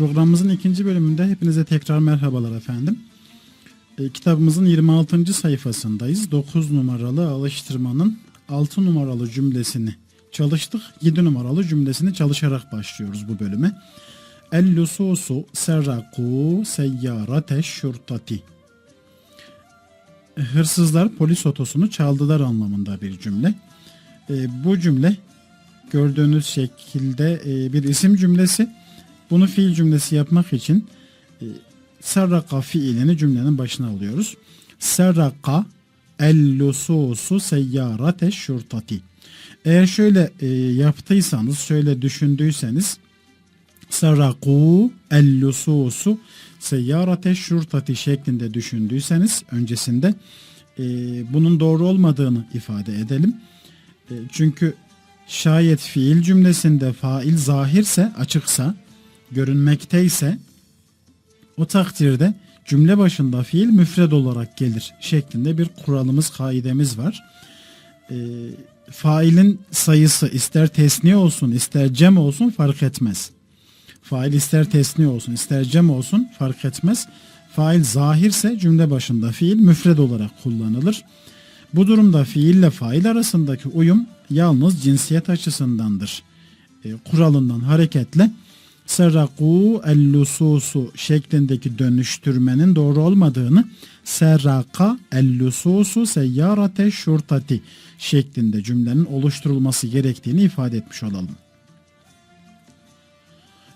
Programımızın ikinci bölümünde hepinize tekrar merhabalar efendim. E, kitabımızın 26. sayfasındayız. 9 numaralı alıştırmanın 6 numaralı cümlesini çalıştık. 7 numaralı cümlesini çalışarak başlıyoruz bu bölüme. El lususu serraku seyyarate şurtati. Hırsızlar polis otosunu çaldılar anlamında bir cümle. E, bu cümle gördüğünüz şekilde e, bir isim cümlesi. Bunu fiil cümlesi yapmak için e, serraka fiilini cümlenin başına alıyoruz. Serraka el lususu seyyarate şurtati. Eğer şöyle e, yaptıysanız, şöyle düşündüyseniz serraku el lususu seyyarate şurtati şeklinde düşündüyseniz öncesinde e, bunun doğru olmadığını ifade edelim. E, çünkü şayet fiil cümlesinde fail zahirse, açıksa, görünmekteyse o takdirde cümle başında fiil müfred olarak gelir şeklinde bir kuralımız, kaidemiz var. E, failin sayısı ister tesniye olsun, ister cem olsun fark etmez. Fail ister tesniye olsun, ister cem olsun fark etmez. Fail zahirse cümle başında fiil müfred olarak kullanılır. Bu durumda fiille fail arasındaki uyum yalnız cinsiyet açısındandır. E, kuralından hareketle serraku el-lususu şeklindeki dönüştürmenin doğru olmadığını serraka el-lususu seyyarate şurtati şeklinde cümlenin oluşturulması gerektiğini ifade etmiş olalım.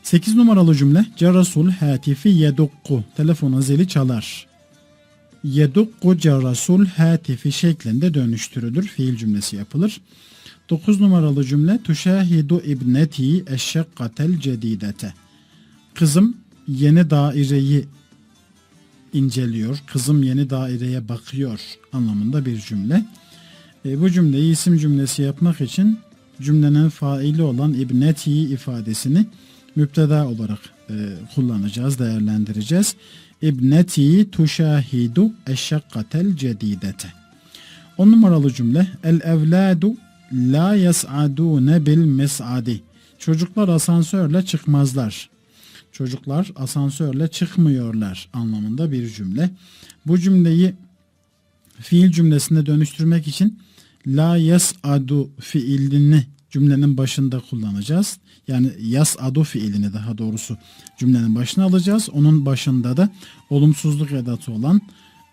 8 numaralı cümle Cerasul hatifi yedukku telefonun zili çalar. Yedukku cerasul hatifi şeklinde dönüştürülür. Fiil cümlesi yapılır. 9 numaralı cümle Tuşahidu ibneti eşşekkatel cedidete. Kızım yeni daireyi inceliyor. Kızım yeni daireye bakıyor anlamında bir cümle. E, bu cümleyi isim cümlesi yapmak için cümlenin faili olan ibneti ifadesini müpteda olarak e, kullanacağız, değerlendireceğiz. İbneti tuşahidu eşşekkatel cedidete. 10 numaralı cümle El evladu la yes'adune bil mes'adi. Çocuklar asansörle çıkmazlar. Çocuklar asansörle çıkmıyorlar anlamında bir cümle. Bu cümleyi fiil cümlesine dönüştürmek için la yes'adu fiilini cümlenin başında kullanacağız. Yani yas adu fiilini daha doğrusu cümlenin başına alacağız. Onun başında da olumsuzluk edatı olan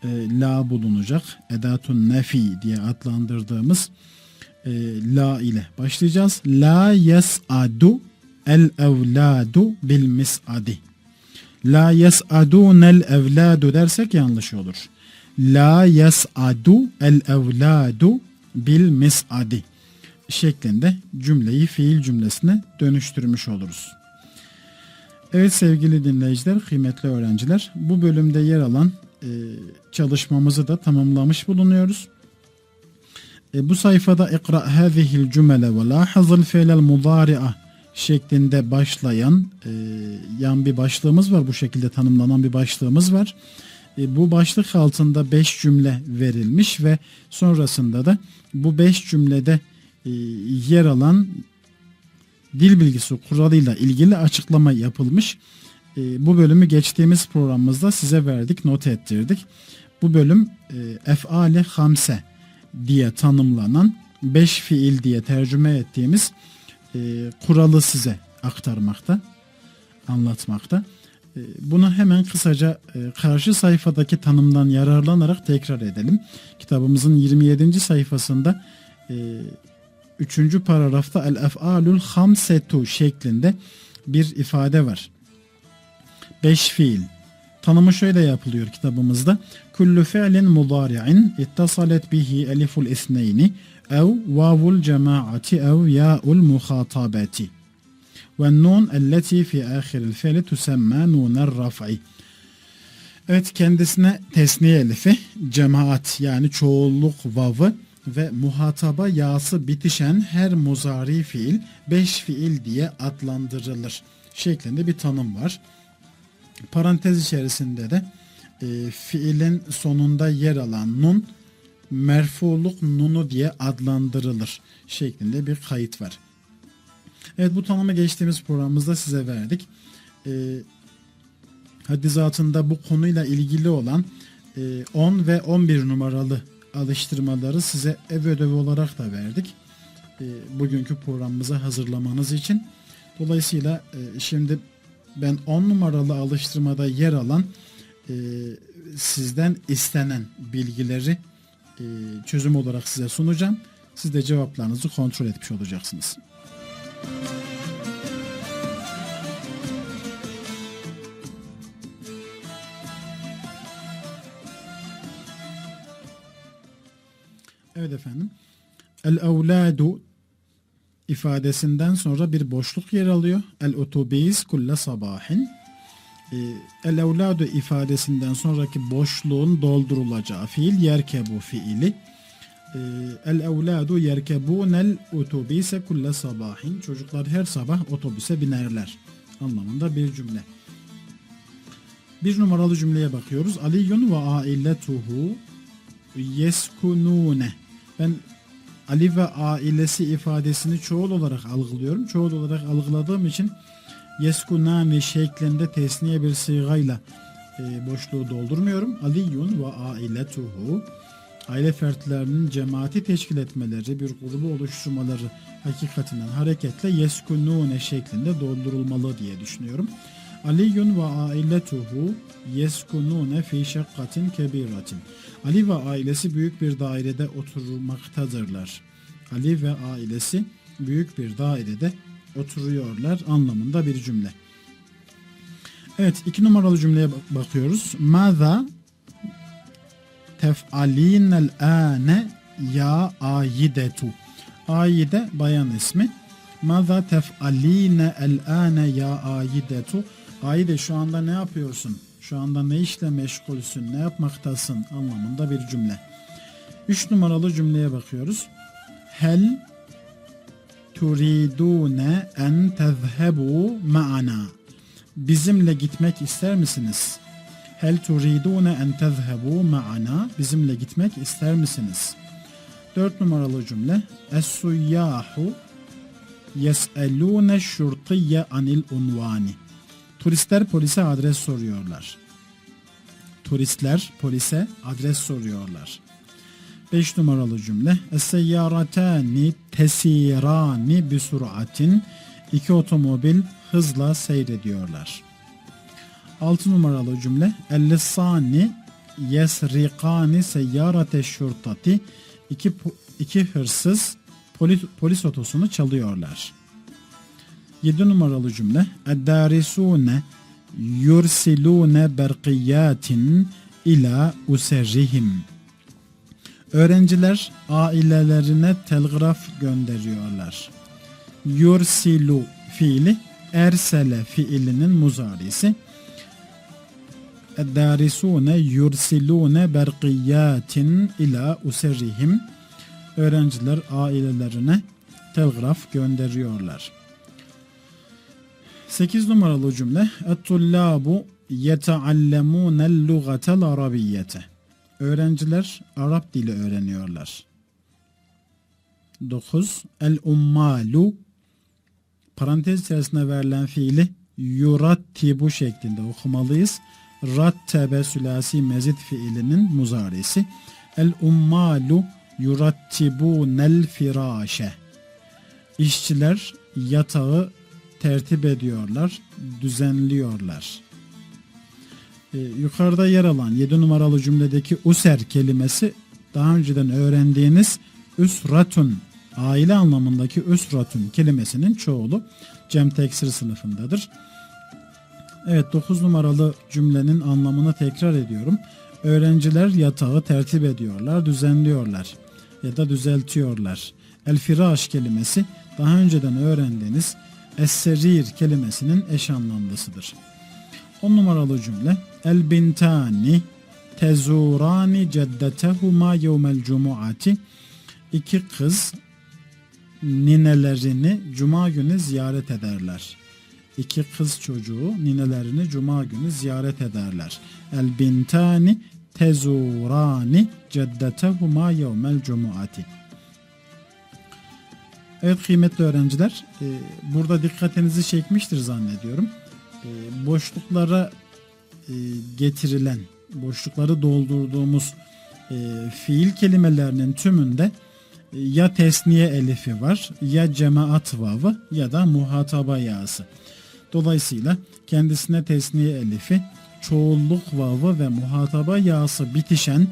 e, la bulunacak. Edatun nefi diye adlandırdığımız e, la ile başlayacağız. La yes'adu el evladu bil mis'adi. La yes'adunel evladu dersek yanlış olur. La yes'adu el evladu bil mis'adi şeklinde cümleyi fiil cümlesine dönüştürmüş oluruz. Evet sevgili dinleyiciler, kıymetli öğrenciler, bu bölümde yer alan e, çalışmamızı da tamamlamış bulunuyoruz. E, bu sayfada ikra hazihil cümle ve lahazıl fiilel mudari'a şeklinde başlayan e, yan bir başlığımız var. Bu şekilde tanımlanan bir başlığımız var. E, bu başlık altında 5 cümle verilmiş ve sonrasında da bu 5 cümlede e, yer alan dil bilgisi kuralıyla ilgili açıklama yapılmış. E, bu bölümü geçtiğimiz programımızda size verdik, not ettirdik. Bu bölüm e, ef'ale hamse diye tanımlanan beş fiil diye tercüme ettiğimiz kuralı size aktarmakta, anlatmakta. Bunu hemen kısaca karşı sayfadaki tanımdan yararlanarak tekrar edelim. Kitabımızın 27. sayfasında Üçüncü paragrafta el ef'alul hamsetu şeklinde bir ifade var. Beş fiil. Tanımı şöyle yapılıyor kitabımızda. Kullu fi'lin mudari'in ittasalet bihi eliful isneyni ev vavul cemaati ev ya'ul muhatabati. Ve nun elleti fi ahiril fi'li tusemma nuner raf'i. Evet kendisine tesniye elifi cemaat yani çoğulluk vavı ve muhataba yası bitişen her muzari fiil beş fiil diye adlandırılır şeklinde bir tanım var. Parantez içerisinde de e, fiilin sonunda yer alan nun merfuluk nunu diye adlandırılır şeklinde bir kayıt var. Evet bu tanımı geçtiğimiz programımızda size verdik. E, hadizatında bu konuyla ilgili olan e, 10 ve 11 numaralı alıştırmaları size ev ödevi olarak da verdik. E, bugünkü programımıza hazırlamanız için. Dolayısıyla e, şimdi ben 10 numaralı alıştırmada yer alan e, sizden istenen bilgileri e, çözüm olarak size sunacağım. Siz de cevaplarınızı kontrol etmiş olacaksınız. Evet efendim. El evladu ifadesinden sonra bir boşluk yer alıyor. El otobis kulle sabahin. Ee, El evladu ifadesinden sonraki boşluğun doldurulacağı fiil yerkebu fiili. Ee, El evladu yerkebunel otobise kulle sabahin. Çocuklar her sabah otobüse binerler anlamında bir cümle. Bir numaralı cümleye bakıyoruz. Aliyun ve ailetuhu yeskunune. Ben Ali ve ailesi ifadesini çoğul olarak algılıyorum. Çoğul olarak algıladığım için yeskunane şeklinde tesniye bir sığayla e, boşluğu doldurmuyorum. Aliyun ve ailetuhu aile fertlerinin cemaati teşkil etmeleri, bir grubu oluşturmaları hakikatinden hareketle yeskunune şeklinde doldurulmalı diye düşünüyorum. Aliyun ve ailetuhu yeskunune fi şakkatin kebiratin. Ali ve ailesi büyük bir dairede oturmaktadırlar. Ali ve ailesi büyük bir dairede oturuyorlar anlamında bir cümle. Evet iki numaralı cümleye bakıyoruz. Maza tef'alinel ane ya ayidetu. Ayide bayan ismi. Maza tef'aline el ane ya ayidetu. Ayide şu anda ne yapıyorsun? Şu anda ne işle meşgulsün? Ne yapmaktasın? Anlamında bir cümle. Üç numaralı cümleye bakıyoruz. Hel turidune en tezhebu ma'ana. Bizimle gitmek ister misiniz? Hel turidune en tezhebu ma'ana. Bizimle gitmek ister misiniz? Dört numaralı cümle. Es-suyyahu yes'elûne şurtiyye anil unvani. Turistler polise adres soruyorlar. Turistler polise adres soruyorlar. 5 numaralı cümle. Es-seyyaratani tesirani bi suratin. İki otomobil hızla seyrediyorlar. 6 numaralı cümle. El-lissani yesrikani seyyarate şurtati. İki, iki hırsız polis, polis otosunu çalıyorlar. 7 numaralı cümle. Eddarisune yursilune berkiyatin ila userrihim. Öğrenciler ailelerine telgraf gönderiyorlar. Yursilu fiili ersele fiilinin muzarisi. Eddarisune yursilune berkiyatin ila userrihim. Öğrenciler ailelerine telgraf gönderiyorlar. 8 numaralı cümle Et-tullabu yeteallemunel lugatel arabiyyete Öğrenciler Arap dili öğreniyorlar. 9. El-ummalu parantez içerisinde verilen fiili yurattibu şeklinde okumalıyız. Rattebe sülasi mezit fiilinin muzarisi. El-ummalu yurattibunel firâşe İşçiler yatağı tertip ediyorlar, düzenliyorlar. Ee, yukarıda yer alan 7 numaralı cümledeki user kelimesi daha önceden öğrendiğiniz üsratun aile anlamındaki üsratun kelimesinin çoğulu cem teksir sınıfındadır. Evet 9 numaralı cümlenin anlamını tekrar ediyorum. Öğrenciler yatağı tertip ediyorlar, düzenliyorlar ya da düzeltiyorlar. El firaş kelimesi daha önceden öğrendiğiniz Es-serir kelimesinin eş anlamlısıdır. 10 numaralı cümle El bintani tezurani ceddetehuma yevmel cumuati İki kız ninelerini cuma günü ziyaret ederler. İki kız çocuğu ninelerini cuma günü ziyaret ederler. El bintani tezurani ceddetehuma yevmel cumuati Evet kıymetli öğrenciler, e, burada dikkatinizi çekmiştir zannediyorum. E, boşluklara e, getirilen boşlukları doldurduğumuz fiil kelimelerinin tümünde ya tesniye elifi var ya cemaat vavı ya da muhataba yası. Dolayısıyla kendisine tesniye elifi, çoğulluk vavı ve muhataba yası bitişen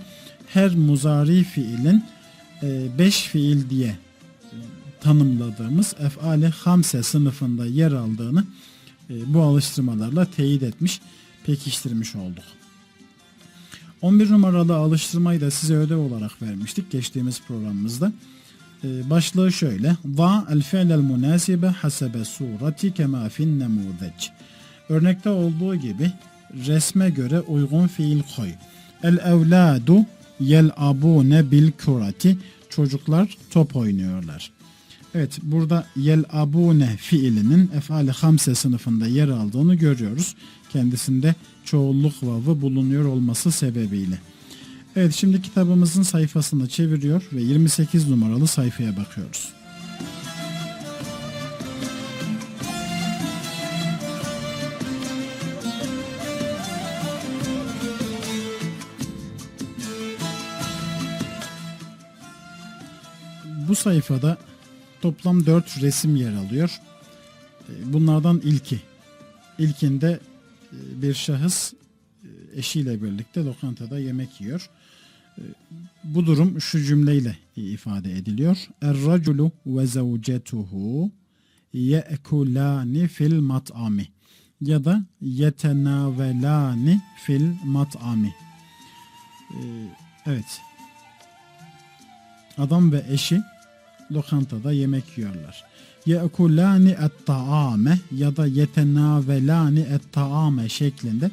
her muzari fiilin 5 fiil diye tanımladığımız efali hamse sınıfında yer aldığını e, bu alıştırmalarla teyit etmiş, pekiştirmiş olduk. 11 numaralı alıştırmayı da size ödev olarak vermiştik geçtiğimiz programımızda. Ee, başlığı şöyle. Va el fi'lel munasibe hasebe surati kema fin nemudec. Örnekte olduğu gibi resme göre uygun fiil koy. El evladu yel abune bil kurati. Çocuklar top oynuyorlar. Evet burada yel abune fiilinin efali hamse sınıfında yer aldığını görüyoruz. Kendisinde çoğulluk vavı bulunuyor olması sebebiyle. Evet şimdi kitabımızın sayfasını çeviriyor ve 28 numaralı sayfaya bakıyoruz. Bu sayfada toplam 4 resim yer alıyor. E, Bunlardan ilki. İlkinde e, bir şahıs e, eşiyle birlikte lokantada yemek yiyor. Bu durum şu cümleyle ifade ediliyor. Er-raculu ve zavcetuhu ye'kulani fil mat'ami ya da yetenavelani fil mat'ami. Evet. Adam ve eşi lokantada yemek yiyorlar. Ye'kulani et-ta'ame ya da yetenavelani et-ta'ame şeklinde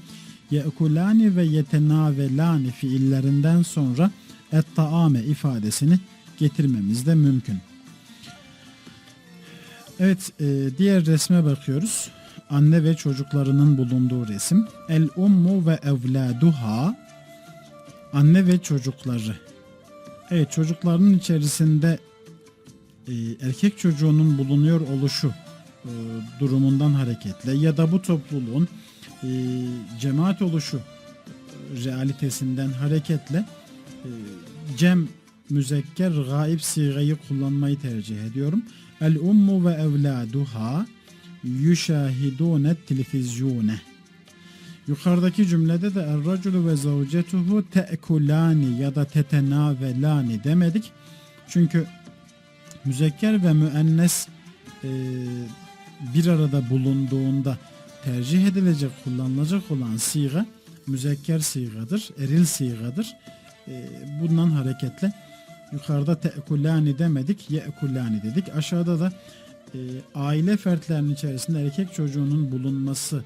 ye'kulani ve yetenavelani fiillerinden sonra et-ta'ame ifadesini getirmemiz de mümkün. Evet, e, diğer resme bakıyoruz. Anne ve çocuklarının bulunduğu resim. El ummu ve evladuha anne ve çocukları. Evet, çocuklarının içerisinde e, erkek çocuğunun bulunuyor oluşu e, durumundan hareketle ya da bu topluluğun e, cemaat oluşu e, realitesinden hareketle e, cem müzekker gaib sigayı kullanmayı tercih ediyorum. El ummu ve evladuha yüşahidune televizyone. Yukarıdaki cümlede de er raculu ve zavcetuhu te'kulani ya da tetenavelani demedik. Çünkü müzekker ve müennes e, bir arada bulunduğunda tercih edilecek, kullanılacak olan siga müzekker sigadır, eril sigadır. E, bundan hareketle yukarıda te'kulani demedik, ye'kulani dedik. Aşağıda da e, aile fertlerinin içerisinde erkek çocuğunun bulunması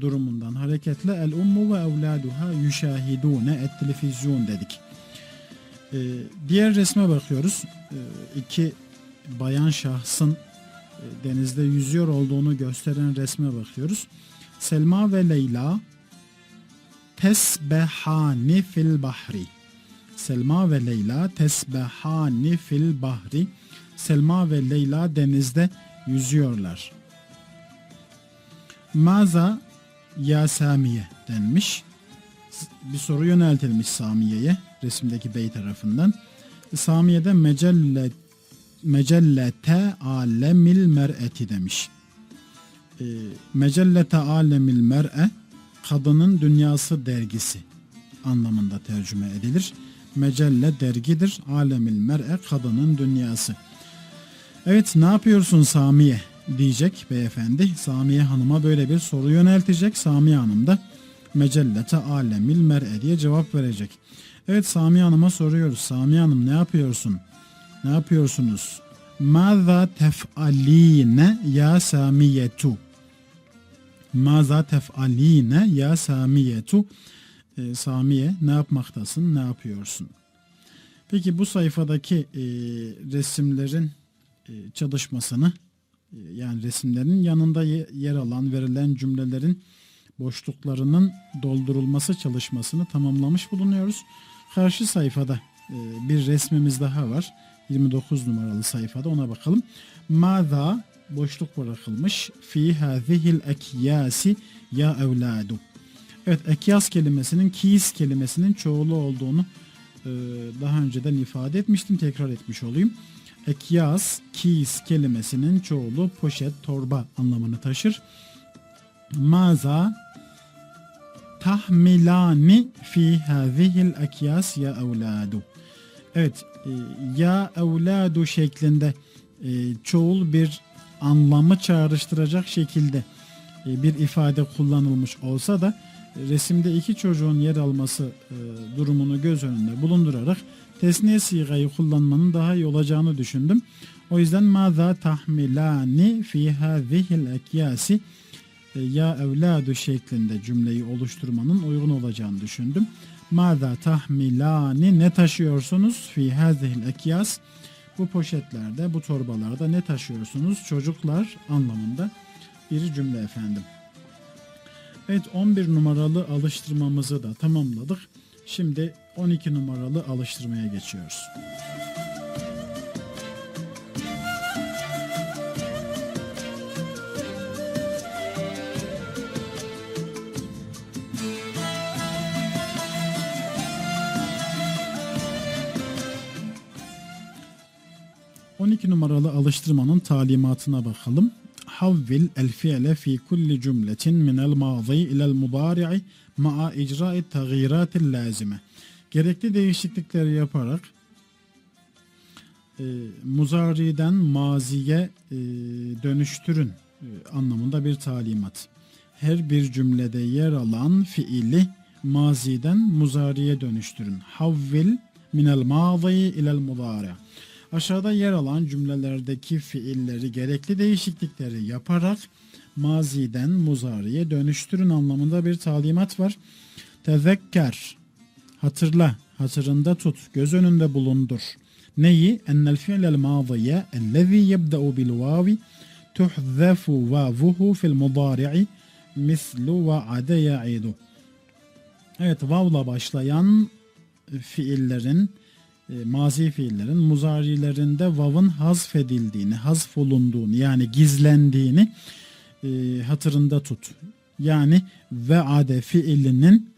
durumundan hareketle el ummu ve evladuha yüşahidune et televizyon dedik. E, diğer resme bakıyoruz. E, iki bayan şahsın e, denizde yüzüyor olduğunu gösteren resme bakıyoruz. Selma ve Leyla tesbehani fil bahri. Selma ve Leyla tesbehani fil bahri. Selma ve Leyla denizde yüzüyorlar. Maza ya Samiye denmiş. Bir soru yöneltilmiş Samiye'ye resimdeki bey tarafından. Samiye'de mecelle mecellete alemil mer'eti demiş. E, mecellete alemil mer'e kadının dünyası dergisi anlamında tercüme edilir. Mecelle dergidir. Alemil mer'e kadının dünyası. Evet ne yapıyorsun Samiye diyecek beyefendi. Samiye Hanım'a böyle bir soru yöneltecek. Samiye Hanım da mecellete alemil mer'e diye cevap verecek. Evet Samiye Hanım'a soruyoruz. Samiye Hanım ne yapıyorsun? Ne yapıyorsunuz? Maza tef'aline ya samiyetu. Maza tef'aline ya samiyetu. E, Samiye ne yapmaktasın? Ne yapıyorsun? Peki bu sayfadaki e, resimlerin e, çalışmasını e, yani resimlerin yanında ye- yer alan verilen cümlelerin boşluklarının doldurulması çalışmasını tamamlamış bulunuyoruz. Karşı sayfada e, bir resmimiz daha var. 29 numaralı sayfada ona bakalım. Maza boşluk bırakılmış fi hazihil ekyasi ya evladu. Evet ekyas kelimesinin kis kelimesinin çoğulu olduğunu e, daha önceden ifade etmiştim. Tekrar etmiş olayım. Ekyas, kis kelimesinin çoğulu poşet, torba anlamını taşır. Maza tahmilani fi hazihil ekyas ya evladu. Evet, e, ya evladu şeklinde e, çoğul bir anlamı çağrıştıracak şekilde e, bir ifade kullanılmış olsa da resimde iki çocuğun yer alması durumunu göz önünde bulundurarak tesniye sigayı kullanmanın daha iyi olacağını düşündüm. O yüzden maza tahmilani fi hazihil ekyasi ya evladu şeklinde cümleyi oluşturmanın uygun olacağını düşündüm. Maza tahmilani ne taşıyorsunuz fi hazihil ekyas bu poşetlerde bu torbalarda ne taşıyorsunuz çocuklar anlamında bir cümle efendim. Evet 11 numaralı alıştırmamızı da tamamladık. Şimdi 12 numaralı alıştırmaya geçiyoruz. ...12 numaralı alıştırmanın talimatına bakalım. Havvil el fi'le fi kulli cümletin minel mazi ilel mudari'i ma'a icra'i tagiratil lazime. Gerekli değişiklikleri yaparak e, muzariden maziye e, dönüştürün e, anlamında bir talimat. Her bir cümlede yer alan fiili maziden muzariye dönüştürün. Havvil minel mazi ilel mudari'. Aşağıda yer alan cümlelerdeki fiilleri gerekli değişiklikleri yaparak maziden muzariye dönüştürün anlamında bir talimat var. Tezekker, hatırla, hatırında tut, göz önünde bulundur. Neyi? Ennel fi'lel maziye ellezî yebde'u bil vavi tuhzefu vavuhu fil mudari'i mislu ve ade ya'idu. Evet vavla başlayan fiillerin e, mazi fiillerin muzarilerinde vav'ın hazfedildiğini, hazfolunduğunu yani gizlendiğini e, hatırında tut. Yani ve ade fiilinin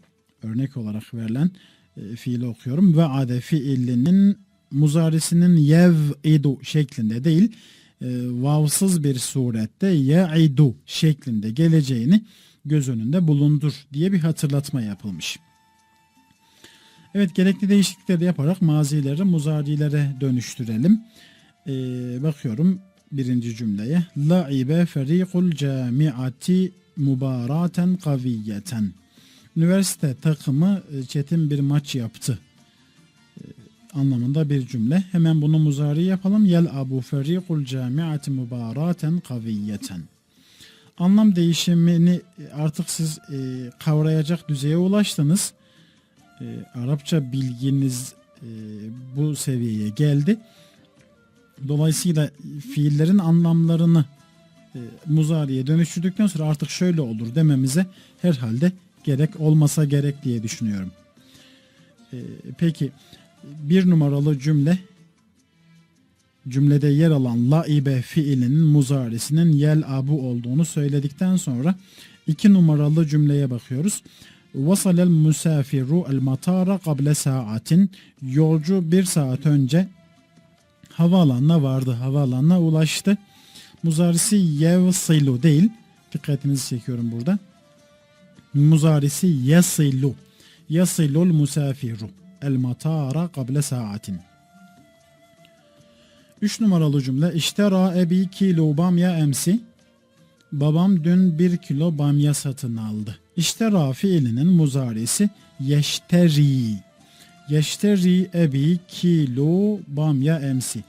örnek olarak verilen e, fiili okuyorum. Ve ade fiilinin muzarisinin yev idu şeklinde değil e, vavsız bir surette ye'idu şeklinde geleceğini göz önünde bulundur diye bir hatırlatma yapılmış. Evet gerekli değişiklikleri yaparak mazileri muzarilere dönüştürelim. Ee, bakıyorum birinci cümleye. La'ibe ferikul camiati mubaraten kaviyeten. Üniversite takımı e, çetin bir maç yaptı. Ee, anlamında bir cümle. Hemen bunu muzari yapalım. Yel abu ferikul camiati mubaraten kaviyeten. Anlam değişimini artık siz e, kavrayacak düzeye ulaştınız e, Arapça bilginiz e, bu seviyeye geldi. Dolayısıyla fiillerin anlamlarını e, muzariye dönüştürdükten sonra artık şöyle olur dememize herhalde gerek olmasa gerek diye düşünüyorum. E, peki bir numaralı cümle cümlede yer alan laibe fiilinin muzarisinin yel abu olduğunu söyledikten sonra iki numaralı cümleye bakıyoruz. Musafiru el matara kable saatin. Yolcu bir saat önce havaalanına vardı. Havaalanına ulaştı. Muzarisi yevsilu değil. Dikkatinizi çekiyorum burada. Muzarisi yasilu. Yasilul musafiru el matara kable saatin. 3 numaralı cümle. İştera ebi kilo bamya emsi. Babam dün bir kilo bamya satın aldı. İşte ra fiilinin muzarisi yeşteri. Yeşteri ebi kilo bamya emsi.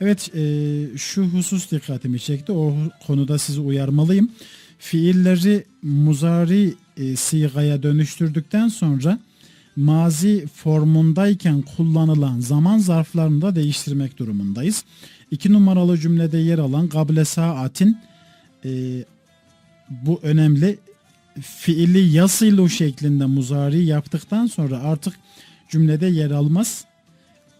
Evet e, şu husus dikkatimi çekti. O konuda sizi uyarmalıyım. Fiilleri muzari e, sigaya dönüştürdükten sonra mazi formundayken kullanılan zaman zarflarını da değiştirmek durumundayız. İki numaralı cümlede yer alan kable saatin e, bu önemli fiili yasilu şeklinde muzari yaptıktan sonra artık cümlede yer almaz.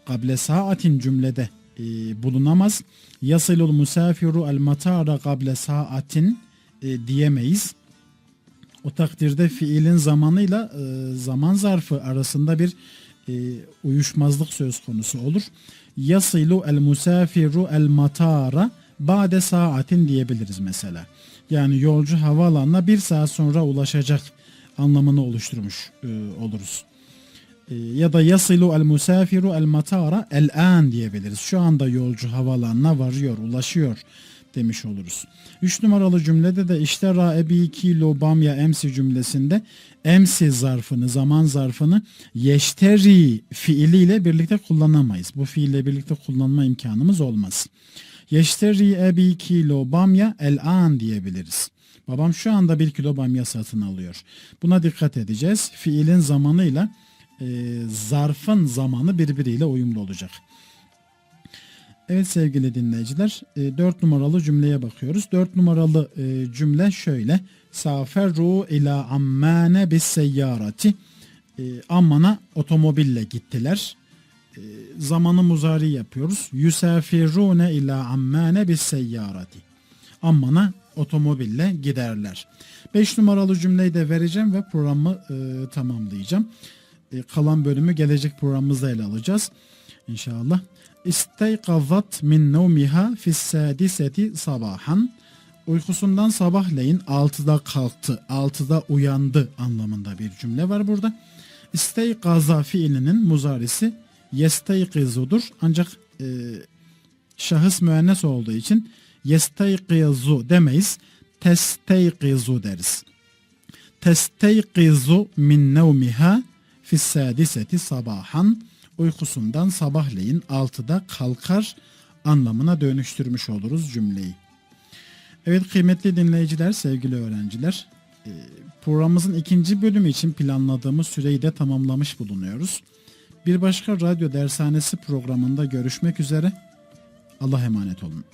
Kable saatin cümlede e, bulunamaz. Yasilul musafiru el matara kable saatin e, diyemeyiz. O takdirde fiilin zamanıyla e, zaman zarfı arasında bir e, uyuşmazlık söz konusu olur. Yasilu el musafiru el matara ba'de saatin diyebiliriz mesela. Yani yolcu havaalanına bir saat sonra ulaşacak anlamını oluşturmuş e, oluruz. E, ya da yasilu el musafiru el matara el an diyebiliriz. Şu anda yolcu havaalanına varıyor, ulaşıyor demiş oluruz. 3 numaralı cümlede de işte raebi kilo bamya emsi cümlesinde emsi zarfını, zaman zarfını yeşteri fiiliyle birlikte kullanamayız. Bu fiille birlikte kullanma imkanımız olmaz. Yeşteri ebi kilo bamya el an diyebiliriz. Babam şu anda bir kilo bamya satın alıyor. Buna dikkat edeceğiz. Fiilin zamanıyla e, zarfın zamanı birbiriyle uyumlu olacak. Evet sevgili dinleyiciler 4 numaralı cümleye bakıyoruz. 4 numaralı e, cümle şöyle. Saferru ila ammane bis seyyarati. E, Amman'a otomobille gittiler. E, Zamanı muzari yapıyoruz. Yusafirune ila ammane bis seyyarati. Amman'a otomobille giderler. 5 numaralı cümleyi de vereceğim ve programı e, tamamlayacağım. E, kalan bölümü gelecek programımızda ele alacağız. İnşallah. İsteyqazat min nevmiha fis sadiseti sabahan. Uykusundan sabahleyin 6'da kalktı, 6'da uyandı anlamında bir cümle var burada. İsteyqaza fiilinin muzarisi yesteyqizudur. Ancak e, şahıs müennes olduğu için yesteyqizu demeyiz. Testeyqizu deriz. Testeyqizu min nevmiha fis sadiseti sabahan uykusundan sabahleyin 6'da kalkar anlamına dönüştürmüş oluruz cümleyi. Evet kıymetli dinleyiciler, sevgili öğrenciler, e, programımızın ikinci bölümü için planladığımız süreyi de tamamlamış bulunuyoruz. Bir başka radyo dershanesi programında görüşmek üzere. Allah emanet olun.